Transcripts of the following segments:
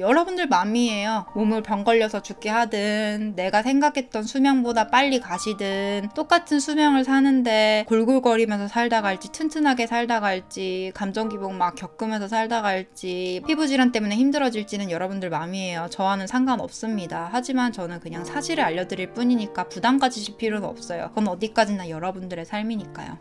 여러분들 맘이에요. 몸을 병 걸려서 죽게 하든, 내가 생각했던 수명보다 빨리 가시든, 똑같은 수명을 사는데 골골거리면서 살다 갈지, 튼튼하게 살다 갈지, 감정 기복 막 겪으면서 살다 갈지, 피부 질환 때문에 힘들어질지는 여러분들 맘이에요. 저와는 상관없습니다. 하지만 저는 그냥 사실을 알려드릴 뿐이니까 부담 가지실 필요는 없어요. 그건 어디까지나 여러분들의 삶이니까요.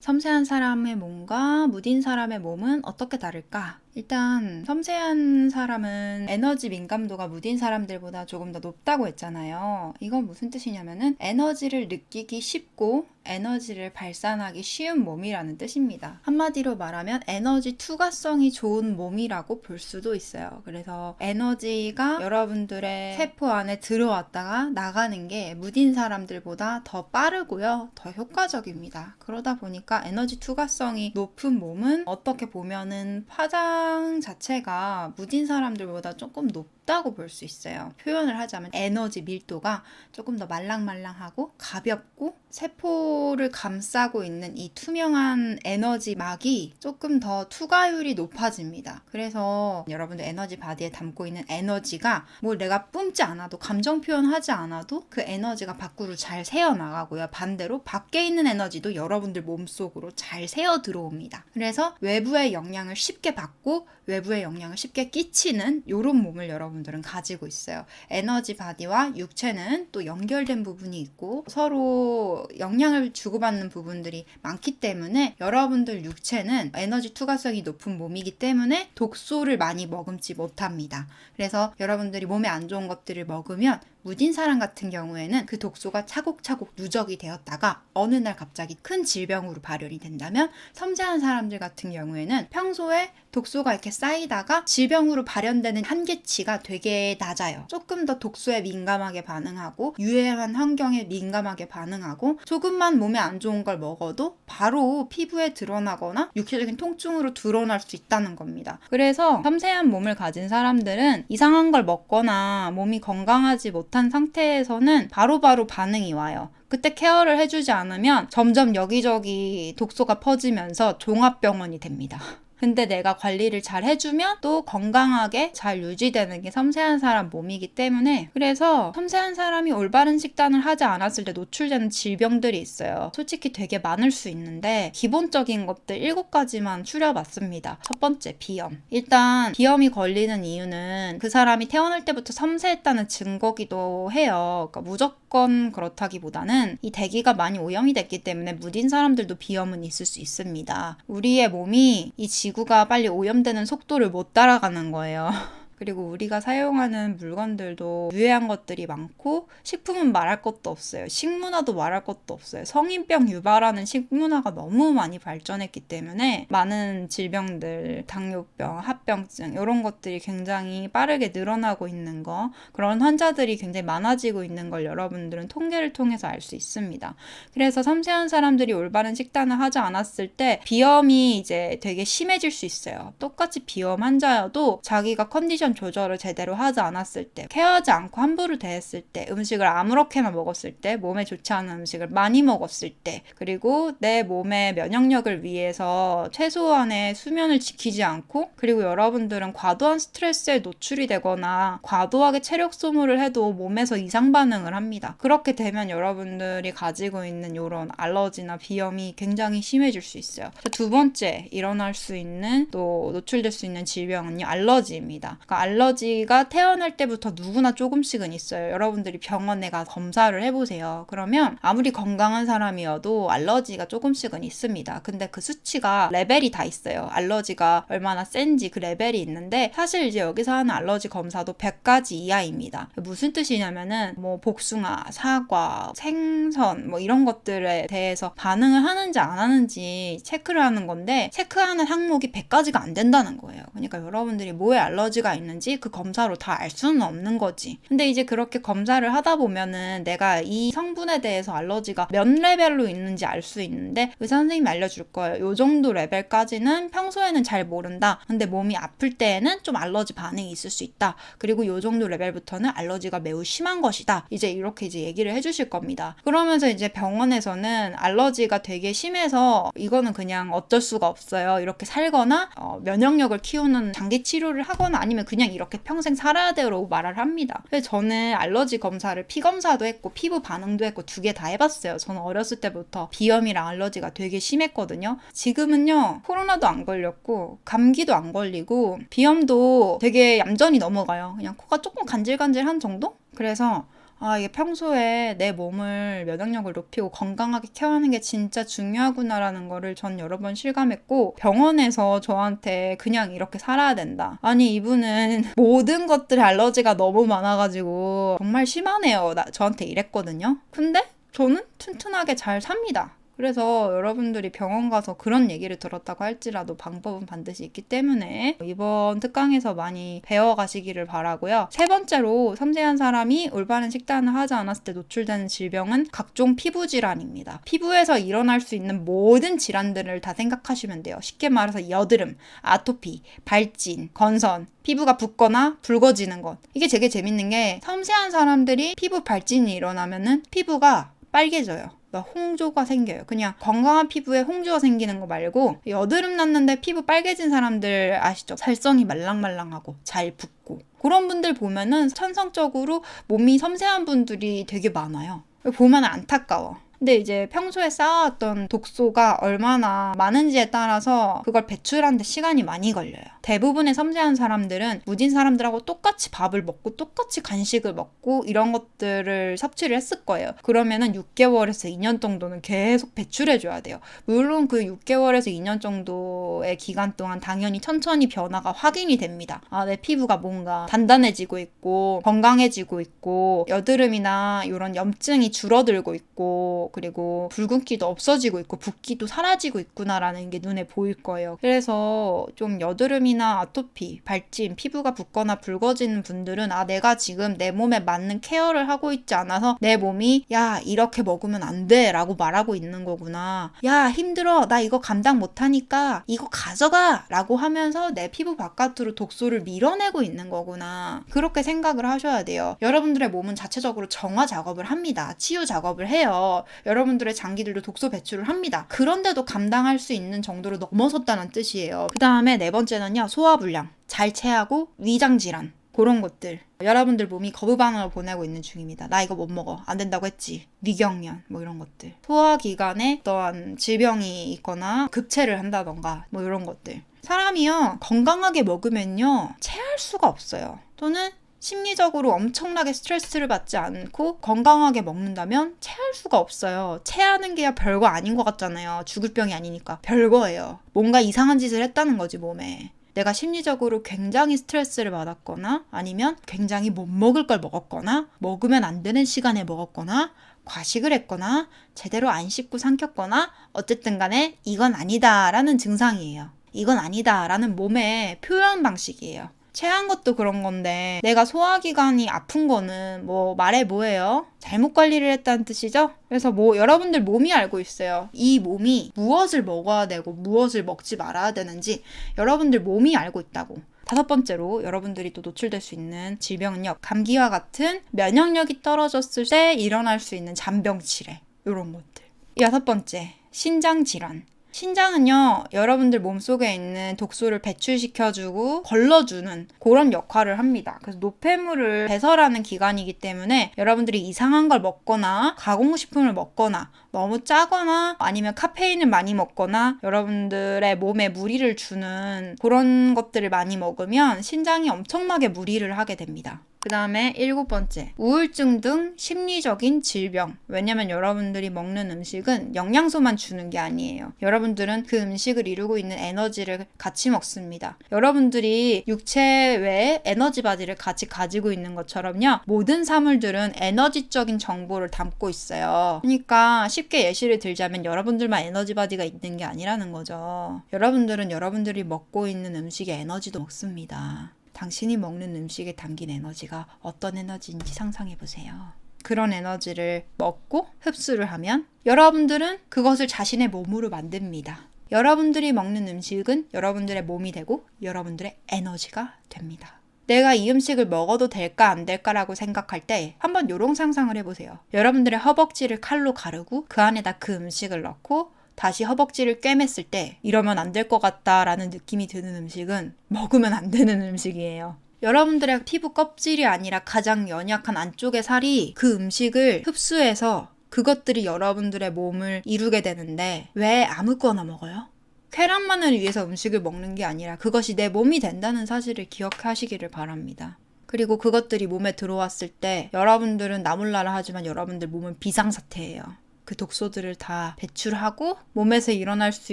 섬세한 사람의 몸과 무딘 사람의 몸은 어떻게 다를까? 일단 섬세한 사람은 에너지 민감도가 무딘 사람들보다 조금 더 높다고 했잖아요. 이건 무슨 뜻이냐면은 에너지를 느끼기 쉽고 에너지를 발산하기 쉬운 몸이라는 뜻입니다. 한마디로 말하면 에너지 투과성이 좋은 몸이라고 볼 수도 있어요. 그래서 에너지가 여러분들의 세포 안에 들어왔다가 나가는 게 무딘 사람들보다 더 빠르고요. 더 효과적입니다. 그러다 보니까 에너지 투과성이 높은 몸은 어떻게 보면은 파장 자체가 무딘 사람들보다 조금 높 다고 볼 수 있어요. 표현을 하자면 에너지 밀도가 조금 더 말랑말랑하고 가볍고 세포를 감싸고 있는 이 투명한 에너지 막이 조금 더 투과율이 높아집니다. 그래서 여러분들 에너지 바디에 담고 있는 에너지가 뭘 내가 뿜지 않아도 감정 표현하지 않아도 그 에너지가 밖으로 잘 새어 나가고요. 반대로 밖에 있는 에너지도 여러분들 몸속으로 잘 새어 들어옵니다. 그래서 외부의 영향을 쉽게 받고 외부의 영향을 쉽게 끼치는 이런 몸을 여러분 들은 가지고 있어요. 에너지 바디와 육체는 또 연결된 부분이 있고 서로 영향을 주고받는 부분들이 많기 때문에 여러분들 육체는 에너지 투과성이 높은 몸이기 때문에 독소를 많이 머금지 못합니다. 그래서 여러분들이 몸에 안 좋은 것들을 먹으면 무딘 사람 같은 경우에는 그 독소가 차곡차곡 누적이 되었다가 어느 날 갑자기 큰 질병으로 발현이 된다면 섬세한 사람들 같은 경우에는 평소에 독소가 이렇게 쌓이다가 질병으로 발현되는 한계치가 되게 낮아요. 조금 더 독소에 민감하게 반응하고 유해한 환경에 민감하게 반응하고 조금만 몸에 안 좋은 걸 먹어도 바로 피부에 드러나거나 육체적인 통증으로 드러날 수 있다는 겁니다. 그래서 섬세한 몸을 가진 사람들은 이상한 걸 먹거나 몸이 건강하지 못한 상태에서는 바로 바로 반응이 와요. 그때 케어를 해주지 않으면 점점 여기저기 독소가 퍼지면서 종합병원이 됩니다. 근데 내가 관리를 잘 해주면 또 건강하게 잘 유지되는 게 섬세한 사람 몸이기 때문에 그래서 섬세한 사람이 올바른 식단을 하지 않았을 때 노출되는 질병들이 있어요. 솔직히 되게 많을 수 있는데 기본적인 것들 7가지만 추려봤습니다. 첫 번째 비염. 일단 비염이 걸리는 이유는 그 사람이 태어날 때부터 섬세했다는 증거기도 해요. 그러니까 무조건 그렇다기보다는 이 대기가 많이 오염이 됐기 때문에 무딘 사람들도 비염은 있을 수 있습니다. 우리의 몸이 이 지구가 빨리 오염되는 속도를 못 따라가는 거예요. 그리고 우리가 사용하는 물건들도 유해한 것들이 많고 식품은 말할 것도 없어요. 식문화도 말할 것도 없어요. 성인병 유발하는 식문화가 너무 많이 발전했기 때문에 많은 질병들, 당뇨병, 합병증 이런 것들이 굉장히 빠르게 늘어나고 있는 거 그런 환자들이 굉장히 많아지고 있는 걸 여러분들은 통계를 통해서 알 수 있습니다. 그래서 섬세한 사람들이 올바른 식단을 하지 않았을 때 비염이 이제 되게 심해질 수 있어요. 똑같이 비염 환자여도 자기가 컨디션 조절을 제대로 하지 않았을 때, 케어하지 않고 함부로 대했을 때, 음식을 아무렇게나 먹었을 때, 몸에 좋지 않은 음식을 많이 먹었을 때, 그리고 내 몸의 면역력을 위해서 최소한의 수면을 지키지 않고, 그리고 여러분들은 과도한 스트레스에 노출이 되거나 과도하게 체력 소모를 해도 몸에서 이상 반응을 합니다. 그렇게 되면 여러분들이 가지고 있는 이런 알러지나 비염이 굉장히 심해질 수 있어요. 두 번째 일어날 수 있는 또 노출될 수 있는 질병은요 알러지입니다. 그러니까 알러지가 태어날 때부터 누구나 조금씩은 있어요. 여러분들이 병원에 가 검사를 해보세요. 그러면 아무리 건강한 사람이어도 알러지가 조금씩은 있습니다. 근데 그 수치가 레벨이 다 있어요. 알러지가 얼마나 센지 그 레벨이 있는데 사실 이제 여기서 하는 알러지 검사도 100가지 이하입니다. 무슨 뜻이냐면은 뭐 복숭아, 사과, 생선 뭐 이런 것들에 대해서 반응을 하는지 안 하는지 체크를 하는 건데 체크하는 항목이 100가지가 안 된다는 거예요. 그러니까 여러분들이 뭐에 알러지가 있는지 그 검사로 다 알 수는 없는 거지. 근데 이제 그렇게 검사를 하다 보면은 내가 이 성분에 대해서 알러지가 몇 레벨로 있는지 알 수 있는데 의사 선생님이 알려줄 거예요. 요 정도 레벨까지는 평소에는 잘 모른다. 근데 몸이 아플 때에는 좀 알러지 반응이 있을 수 있다. 그리고 요 정도 레벨부터는 알러지가 매우 심한 것이다. 이제 이렇게 이제 얘기를 해주실 겁니다. 그러면서 이제 병원에서는 알러지가 되게 심해서 이거는 그냥 어쩔 수가 없어요. 이렇게 살거나 어, 면역력을 키우는 장기 치료를 하거나 아니면 그냥 그냥 이렇게 평생 살아야 돼요라고 말을 합니다. 그래서 저는 알러지 검사를 피 검사도 했고 피부 반응도 했고 두 개 다 해봤어요. 저는 어렸을 때부터 비염이랑 알러지가 되게 심했거든요. 지금은요 코로나도 안 걸렸고 감기도 안 걸리고 비염도 되게 얌전히 넘어가요. 그냥 코가 조금 간질간질한 정도? 그래서 아, 이게 평소에 내 몸을 면역력을 높이고 건강하게 케어하는 게 진짜 중요하구나라는 거를 전 여러 번 실감했고 병원에서 저한테 그냥 이렇게 살아야 된다. 아니, 이분은 모든 것들에 알러지가 너무 많아가지고 정말 심하네요. 나, 저한테 이랬거든요. 근데 저는 튼튼하게 잘 삽니다. 그래서 여러분들이 병원 가서 그런 얘기를 들었다고 할지라도 방법은 반드시 있기 때문에 이번 특강에서 많이 배워가시기를 바라고요. 세 번째로 섬세한 사람이 올바른 식단을 하지 않았을 때 노출되는 질병은 각종 피부 질환입니다. 피부에서 일어날 수 있는 모든 질환들을 다 생각하시면 돼요. 쉽게 말해서 여드름, 아토피, 발진, 건선, 피부가 붓거나 붉어지는 것. 이게 되게 재밌는 게 섬세한 사람들이 피부 발진이 일어나면은 피부가 빨개져요. 그러니까 홍조가 생겨요. 그냥 건강한 피부에 홍조가 생기는 거 말고 여드름 났는데 피부 빨개진 사람들 아시죠? 살성이 말랑말랑하고 잘 붓고 그런 분들 보면은 천성적으로 몸이 섬세한 분들이 되게 많아요. 보면 안타까워. 근데 이제 평소에 쌓아왔던 독소가 얼마나 많은지에 따라서 그걸 배출하는데 시간이 많이 걸려요. 대부분의 섬세한 사람들은 무진 사람들하고 똑같이 밥을 먹고 똑같이 간식을 먹고 이런 것들을 섭취를 했을 거예요. 그러면은 6개월에서 2년 정도는 계속 배출해줘야 돼요. 물론 그 6개월에서 2년 정도의 기간 동안 당연히 천천히 변화가 확인이 됩니다. 아, 내 피부가 뭔가 단단해지고 있고 건강해지고 있고 여드름이나 이런 염증이 줄어들고 있고 그리고 붉은기도 없어지고 있고 붓기도 사라지고 있구나라는 게 눈에 보일 거예요. 그래서 좀 여드름이나 아토피, 발진, 피부가 붓거나 붉어지는 분들은 아 내가 지금 내 몸에 맞는 케어를 하고 있지 않아서 내 몸이 야 이렇게 먹으면 안 돼라고 말하고 있는 거구나. 야 힘들어 나 이거 감당 못하니까 이거 가져가라고 하면서 내 피부 바깥으로 독소를 밀어내고 있는 거구나. 그렇게 생각을 하셔야 돼요. 여러분들의 몸은 자체적으로 정화 작업을 합니다. 치유 작업을 해요. 여러분들의 장기들도 독소 배출을 합니다. 그런데도 감당할 수 있는 정도로 넘어섰다는 뜻이에요. 그 다음에 네 번째는요, 소화불량. 잘 체하고 위장 질환. 그런 것들. 여러분들 몸이 거부 반응을 보내고 있는 중입니다. 나 이거 못 먹어. 안 된다고 했지. 위경련. 뭐 이런 것들. 소화기관에 어떠한 질병이 있거나 급체를 한다던가 뭐 이런 것들. 사람이요, 건강하게 먹으면요, 체할 수가 없어요. 또는 심리적으로 엄청나게 스트레스를 받지 않고 건강하게 먹는다면 체할 수가 없어요. 체하는 게야 별거 아닌 것 같잖아요. 죽을 병이 아니니까. 별거예요. 뭔가 이상한 짓을 했다는 거지, 몸에. 내가 심리적으로 굉장히 스트레스를 받았거나 아니면 굉장히 못 먹을 걸 먹었거나 먹으면 안 되는 시간에 먹었거나 과식을 했거나 제대로 안 씻고 삼켰거나 어쨌든 간에 이건 아니다라는 증상이에요. 이건 아니다라는 몸의 표현 방식이에요. 체한 것도 그런 건데 내가 소화기관이 아픈 거는 뭐 말해 뭐예요? 잘못 관리를 했다는 뜻이죠? 그래서 뭐 여러분들 몸이 알고 있어요. 이 몸이 무엇을 먹어야 되고 무엇을 먹지 말아야 되는지 여러분들 몸이 알고 있다고. 다섯 번째로 여러분들이 또 노출될 수 있는 질병은요. 감기와 같은 면역력이 떨어졌을 때 일어날 수 있는 잔병 치레 이런 것들. 여섯 번째, 신장 질환. 신장은요, 여러분들 몸속에 있는 독소를 배출시켜주고 걸러주는 그런 역할을 합니다. 그래서 노폐물을 배설하는 기관이기 때문에 여러분들이 이상한 걸 먹거나 가공식품을 먹거나 너무 짜거나 아니면 카페인을 많이 먹거나 여러분들의 몸에 무리를 주는 그런 것들을 많이 먹으면 신장이 엄청나게 무리를 하게 됩니다. 그 다음에 일곱 번째, 우울증 등 심리적인 질병. 왜냐면 여러분들이 먹는 음식은 영양소만 주는 게 아니에요. 여러분들은 그 음식을 이루고 있는 에너지를 같이 먹습니다. 여러분들이 육체 외에 에너지 바디를 같이 가지고 있는 것처럼요. 모든 사물들은 에너지적인 정보를 담고 있어요. 그러니까 쉽게 예시를 들자면 여러분들만 에너지 바디가 있는 게 아니라는 거죠. 여러분들은 여러분들이 먹고 있는 음식의 에너지도 먹습니다. 당신이 먹는 음식에 담긴 에너지가 어떤 에너지인지 상상해 보세요. 그런 에너지를 먹고 흡수를 하면 여러분들은 그것을 자신의 몸으로 만듭니다. 여러분들이 먹는 음식은 여러분들의 몸이 되고 여러분들의 에너지가 됩니다. 내가 이 음식을 먹어도 될까 안 될까라고 생각할 때 한번 요런 상상을 해보세요. 여러분들의 허벅지를 칼로 가르고 그 안에다 그 음식을 넣고 다시 허벅지를 꿰맸을 때 이러면 안 될 것 같다라는 느낌이 드는 음식은 먹으면 안 되는 음식이에요. 여러분들의 피부 껍질이 아니라 가장 연약한 안쪽의 살이 그 음식을 흡수해서 그것들이 여러분들의 몸을 이루게 되는데 왜 아무거나 먹어요? 쾌락만을 위해서 음식을 먹는 게 아니라 그것이 내 몸이 된다는 사실을 기억하시기를 바랍니다. 그리고 그것들이 몸에 들어왔을 때 여러분들은 나몰라라 하지만 여러분들 몸은 비상사태예요. 그 독소들을 다 배출하고 몸에서 일어날 수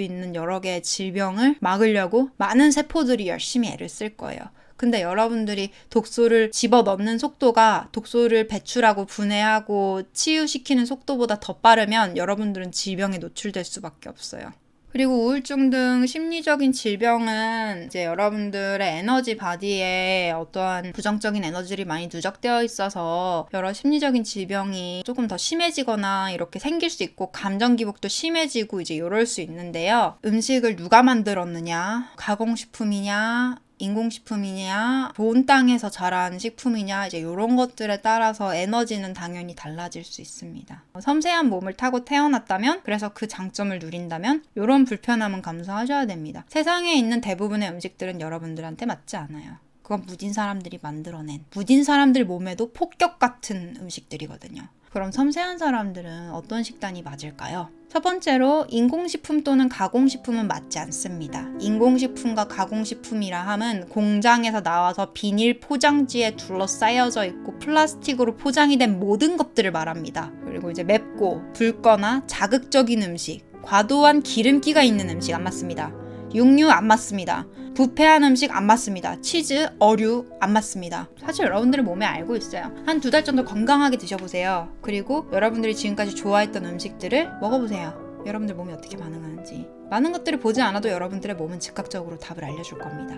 있는 여러 개의 질병을 막으려고 많은 세포들이 열심히 애를 쓸 거예요. 근데 여러분들이 독소를 집어 넣는 속도가 독소를 배출하고 분해하고 치유시키는 속도보다 더 빠르면 여러분들은 질병에 노출될 수밖에 없어요. 그리고 우울증 등 심리적인 질병은 이제 여러분들의 에너지 바디에 어떠한 부정적인 에너지들이 많이 누적되어 있어서 여러 심리적인 질병이 조금 더 심해지거나 이렇게 생길 수 있고 감정 기복도 심해지고 이제 이럴 수 있는데요. 음식을 누가 만들었느냐, 가공식품이냐, 인공식품이냐, 좋은 땅에서 자란 식품이냐, 이제 이런 것들에 따라서 에너지는 당연히 달라질 수 있습니다. 섬세한 몸을 타고 태어났다면, 그래서 그 장점을 누린다면, 이런 불편함은 감수하셔야 됩니다. 세상에 있는 대부분의 음식들은 여러분들한테 맞지 않아요. 그건 무딘 사람들이 만들어낸, 무딘 사람들 몸에도 폭격 같은 음식들이거든요. 그럼 섬세한 사람들은 어떤 식단이 맞을까요? 첫 번째로 인공식품 또는 가공식품은 맞지 않습니다. 인공식품과 가공식품이라 함은 공장에서 나와서 비닐 포장지에 둘러싸여져 있고 플라스틱으로 포장이 된 모든 것들을 말합니다. 그리고 이제 맵고 붉거나 자극적인 음식, 과도한 기름기가 있는 음식 안 맞습니다. 육류 안 맞습니다. 부패한 음식 안 맞습니다. 치즈, 어류 안 맞습니다. 사실 여러분들의 몸에 알고 있어요. 한 두 달 정도 건강하게 드셔보세요. 그리고 여러분들이 지금까지 좋아했던 음식들을 먹어보세요. 여러분들 몸이 어떻게 반응하는지. 많은 것들을 보지 않아도 여러분들의 몸은 즉각적으로 답을 알려줄 겁니다.